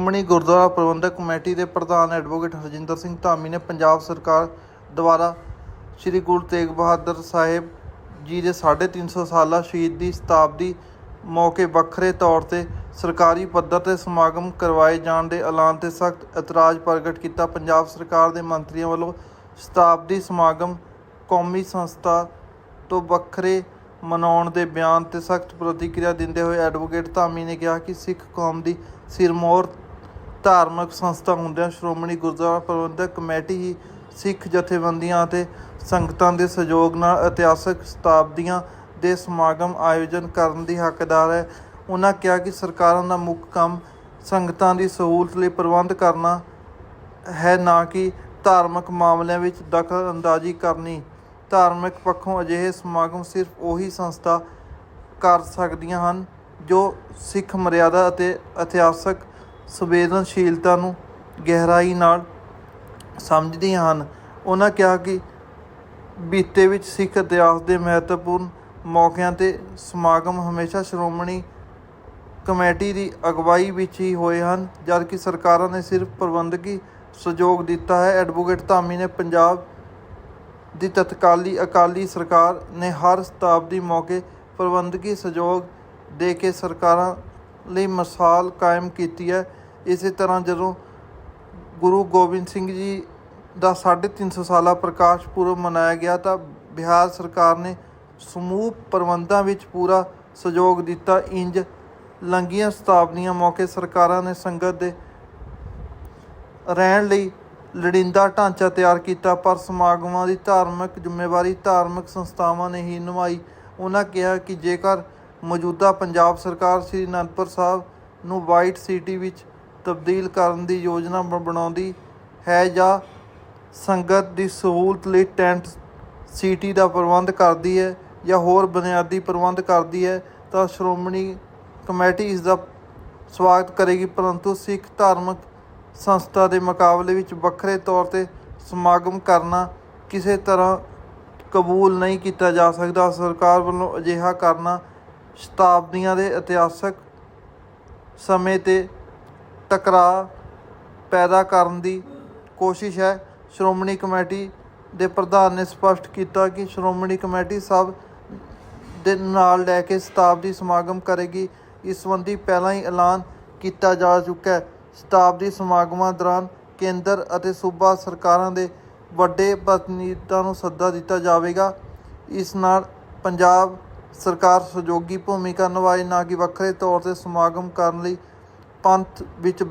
Shiromani Gurdwara Prabandhak committee ਦੇ ਪ੍ਰਧਾਨ advocate Harjinder Singh Dhami ਨੇ ਪੰਜਾਬ ਸਰਕਾਰ ਦੁਆਰਾ ਸ੍ਰੀ ਗੁਰੂ ਤੇਗ ਬਹਾਦਰ ਸਾਹਿਬ ਜੀ ਦੇ 350 ਸਾਲਾ ਦੀ ਸ਼ਤਾਬਦੀ ਮੌਕੇ ਵੱਖਰੇ ਤੌਰ ਤੇ ਸਰਕਾਰੀ ਪੱਧਰ ਤੇ ਸਮਾਗਮ ਕਰਵਾਏ ਜਾਣ ਦੇ ਐਲਾਨ ਤੇ ਸਖਤ ਇਤਰਾਜ਼ ਪ੍ਰਗਟ ਕੀਤਾ। ਪੰਜਾਬ ਸਰਕਾਰ ਦੇ ਮੰਤਰੀਆਂ ਵੱਲੋਂ ਸ਼ਤਾਬਦੀ ਸਮਾਗਮ ਕੌਮੀ ਸੰਸਥਾ ਤੋਂ ਵੱਖਰੇ ਮਨਾਉਣ ਦੇ ਬਿਆਨ ਤੇ ਸਖਤ ਪ੍ਰਤੀਕਿਰਿਆ ਦਿੰਦੇ ਹੋਏ ਐਡਵੋਕੇਟ ਧਾਮੀ ਨੇ ਕਿਹਾ ਕਿ ਸਿੱਖ ਕੌਮ ਦੀ ਸਿਰਮੌਰ ਧਾਰਮਿਕ ਸੰਸਥਾ ਹੁੰਦਿਆਂ ਸ਼੍ਰੋਮਣੀ ਗੁਰਦੁਆਰਾ ਪ੍ਰਬੰਧਕ ਕਮੇਟੀ ਹੀ ਸਿੱਖ ਜਥੇਬੰਦੀਆਂ ਅਤੇ ਸੰਗਤਾਂ ਦੇ ਸਹਿਯੋਗ ਨਾਲ ਇਤਿਹਾਸਕ ਸ਼ਤਾਬਦੀਆਂ ਦੇ ਸਮਾਗਮ ਆਯੋਜਨ ਕਰਨ ਦੀ ਹੱਕਦਾਰ ਹੈ। ਉਹਨਾਂ ਕਿਹਾ ਕਿ ਸਰਕਾਰਾਂ ਦਾ ਮੁੱਖ ਕੰਮ ਸੰਗਤਾਂ ਦੀ ਸਹੂਲਤ ਲਈ ਪ੍ਰਬੰਧ ਕਰਨਾ ਹੈ, ਨਾ ਕਿ ਧਾਰਮਿਕ ਮਾਮਲਿਆਂ ਵਿੱਚ ਦਖਲ ਅੰਦਾਜ਼ੀ ਕਰਨੀ। ਧਾਰਮਿਕ ਪੱਖੋਂ ਅਜਿਹੇ ਸਮਾਗਮ ਸਿਰਫ ਉਹੀ ਸੰਸਥਾ ਕਰ ਸਕਦੀਆਂ ਹਨ ਜੋ ਸਿੱਖ ਮਰਿਆਦਾ ਅਤੇ ਇਤਿਹਾਸਕ ਸੰਵੇਦਨਸ਼ੀਲਤਾ ਨੂੰ ਗਹਿਰਾਈ ਨਾਲ ਸਮਝਦੀਆਂ ਹਨ। ਉਹਨਾਂ ਕਿਹਾ ਕਿ ਬੀਤੇ ਵਿੱਚ ਸਿੱਖ ਇਤਿਹਾਸ ਦੇ ਮਹੱਤਵਪੂਰਨ ਮੌਕਿਆਂ ਤੇ ਸਮਾਗਮ ਹਮੇਸ਼ਾ ਸ਼੍ਰੋਮਣੀ ਕਮੇਟੀ ਦੀ ਅਗਵਾਈ ਵਿੱਚ ਹੀ ਹੋਏ ਹਨ ਜਦਕਿ ਸਰਕਾਰਾਂ ਨੇ ਸਿਰਫ ਪ੍ਰਬੰਧਕੀ ਸਹਿਯੋਗ ਦਿੱਤਾ ਹੈ। ਐਡਵੋਕੇਟ ਧਾਮੀ ਨੇ ਪੰਜਾਬ ਦੀ ਤਤਕਾਲੀ ਅਕਾਲੀ ਸਰਕਾਰ ਨੇ ਹਰ ਸ਼ਤਾਬਦੀ ਮੌਕੇ ਪ੍ਰਬੰਧਕੀ ਸਹਿਯੋਗ ਦੇ ਕੇ ਸਰਕਾਰਾਂ ਲਈ ਮਿਸਾਲ ਕਾਇਮ ਕੀਤੀ ਹੈ। ਇਸੇ ਤਰ੍ਹਾਂ ਜਦੋਂ ਗੁਰੂ ਗੋਬਿੰਦ ਸਿੰਘ ਜੀ ਦਾ 350 ਸਾਲਾ ਪ੍ਰਕਾਸ਼ ਪੁਰਬ ਮਨਾਇਆ ਗਿਆ ਤਾਂ ਬਿਹਾਰ ਸਰਕਾਰ ਨੇ ਸਮੂਹ ਪ੍ਰਬੰਧਾਂ ਵਿੱਚ ਪੂਰਾ ਸਹਿਯੋਗ ਦਿੱਤਾ। ਇੰਜ ਲੰਗੀਆਂ ਸ਼ਤਾਬਦੀਆਂ ਮੌਕੇ ਸਰਕਾਰਾਂ ਨੇ ਸੰਗਤ ਦੇ ਰਹਿਣ ਲਈ ਲੋੜੀਂਦਾ ਢਾਂਚਾ ਤਿਆਰ ਕੀਤਾ, ਪਰ ਸਮਾਗਮਾਂ ਦੀ ਧਾਰਮਿਕ ਜ਼ਿੰਮੇਵਾਰੀ ਧਾਰਮਿਕ ਸੰਸਥਾਵਾਂ ਨੇ ਹੀ ਨਿਭਾਈ। ਉਹਨਾਂ ਕਿਹਾ ਕਿ ਜੇਕਰ ਮੌਜੂਦਾ ਪੰਜਾਬ ਸਰਕਾਰ ਸ੍ਰੀ ਅਨੰਦਪੁਰ ਸਾਹਿਬ ਨੂੰ ਵਾਈਟ ਸਿਟੀ ਵਿੱਚ ਤਬਦੀਲ ਕਰਨ ਦੀ ਯੋਜਨਾ ਬ- ਬਣਾਉਂਦੀ ਹੈ ਜਾਂ ਸੰਗਤ ਦੀ ਸਹੂਲਤ ਲਈ ਟੈਂਟ ਸਿਟੀ ਦਾ ਪ੍ਰਬੰਧ ਕਰਦੀ ਹੈ ਜਾਂ ਹੋਰ ਬੁਨਿਆਦੀ ਪ੍ਰਬੰਧ ਕਰਦੀ ਹੈ, ਤਾਂ ਸ਼੍ਰੋਮਣੀ ਕਮੇਟੀ ਇਸ ਦਾ ਸਵਾਗਤ ਕਰੇਗੀ। ਪਰੰਤੂ ਸਿੱਖ ਧਾਰਮਿਕ ਸੰਸਥਾ ਦੇ ਮੁਕਾਬਲੇ ਵਿੱਚ ਵੱਖਰੇ ਤੌਰ ਤੇ ਸਮਾਗਮ ਕਰਨਾ ਕਿਸੇ ਤਰ੍ਹਾਂ ਕਬੂਲ ਨਹੀਂ ਕੀਤਾ ਜਾ ਸਕਦਾ। ਸਰਕਾਰ ਵੱਲੋਂ ਅਜਿਹਾ ਕਰਨਾ ਸ਼ਤਾਬਦੀਆਂ ਦੇ ਇਤਿਹਾਸਕ ਸਮੇਂ ਤੇ ਟਕਰਾਅ ਪੈਦਾ ਕਰਨ ਦੀ ਕੋਸ਼ਿਸ਼ ਹੈ। ਸ਼੍ਰੋਮਣੀ ਕਮੇਟੀ ਦੇ ਪ੍ਰਧਾਨ ਨੇ ਸਪਸ਼ਟ ਕੀਤਾ ਕਿ ਸ਼੍ਰੋਮਣੀ ਕਮੇਟੀ ਸਭ ਦੇ ਨਾਲ ਲੈ ਕੇ ਸ਼ਤਾਬਦੀ ਸਮਾਗਮ ਕਰੇਗੀ। ਇਸ ਸੰਬੰਧੀ ਪਹਿਲਾਂ ਹੀ ਐਲਾਨ ਕੀਤਾ ਜਾ ਚੁੱਕਾ ਹੈ। ਸ਼ਤਾਬਦੀ ਸਮਾਗਮਾਂ ਦੌਰਾਨ ਕੇਂਦਰ ਅਤੇ ਸੂਬਾ ਸਰਕਾਰਾਂ ਦੇ ਵੱਡੇ ਪ੍ਰਤੀਨਿਧਾਂ ਨੂੰ ਸੱਦਾ ਦਿੱਤਾ ਜਾਵੇਗਾ। ਇਸ ਨਾਲ ਪੰਜਾਬ ਸਰਕਾਰ ਸਹਿਯੋਗੀ ਭੂਮਿਕਾ ਨਿਭਾਏ। ਨਾ ਕਿ ਵੱਖਰੇ ਤੌਰ ਤੇ ਸਮਾਗਮ ਕਰਨ ਲਈ ਪੰਥ ਵਿੱਚ